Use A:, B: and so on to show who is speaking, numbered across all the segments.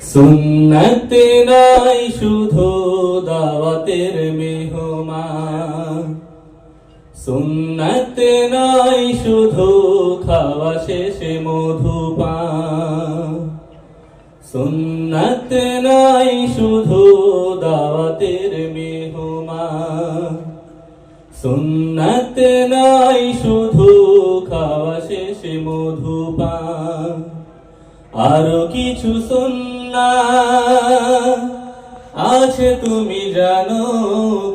A: সুন্নতে নাই শুধু দাওয়াতের মেহমান। সুন্নতে নাই শুধু খাওয়া শেষে মধুপান সুন্নতে নাই শুধু দাওয়াতের মেহমান। সুন্নতে নাই শুধু খাওয়া শেষে মধুপান আরও কিছু সুন্না আছে তুমি জানো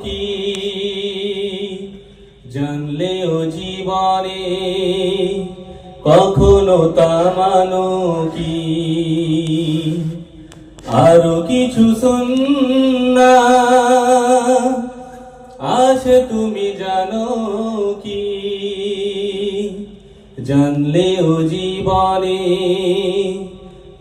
A: কি? জানলেও জীবনে কখনো তা মানো কি? আরও কিছু সুন্না আছে তুমি জানো কি? জানলেও জীবনে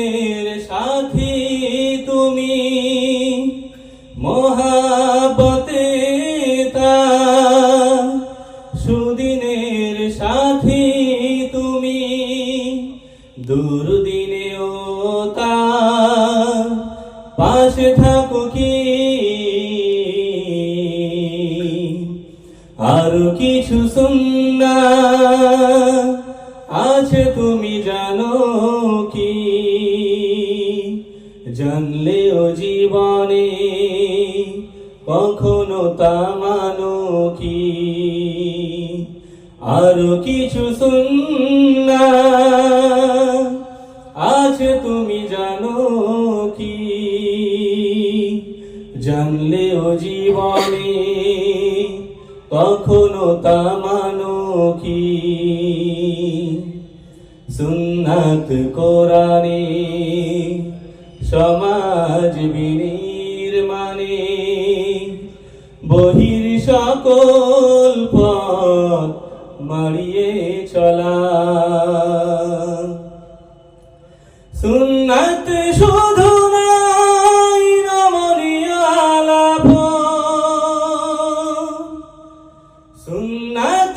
A: সুদিনের সাথী তুমি। মহাবতে সুদিনের সাথী তুমি। দুর্দিনেও তার পাশে থাকো কি? আর কিছু সুন্না জানলেও জীবনে কখনো তা মানো কি? আর কিছু সুন্না আছে তুমি জানো কি? জানলেও জীবনে কখনো তা মানো কি? সুন্নাত কোরআনে সমাজ বিনির্মাণে বহির সকল পথ মারিয়ে চলা। সুন্নাত শুধু নাই নমনীয় আলাপ সুন্নাত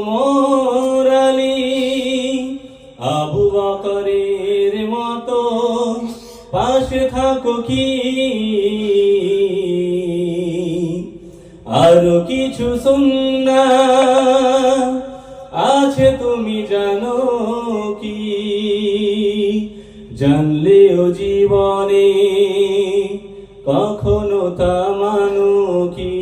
A: মোরালি আবু বকরের মতো পাশে থাকো কি? আরও কিছু সুন্না আছে তুমি জানো কি? জানলেও জীবনে কখনো তা মানো কি?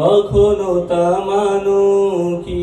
A: কখনো তা মানো কি?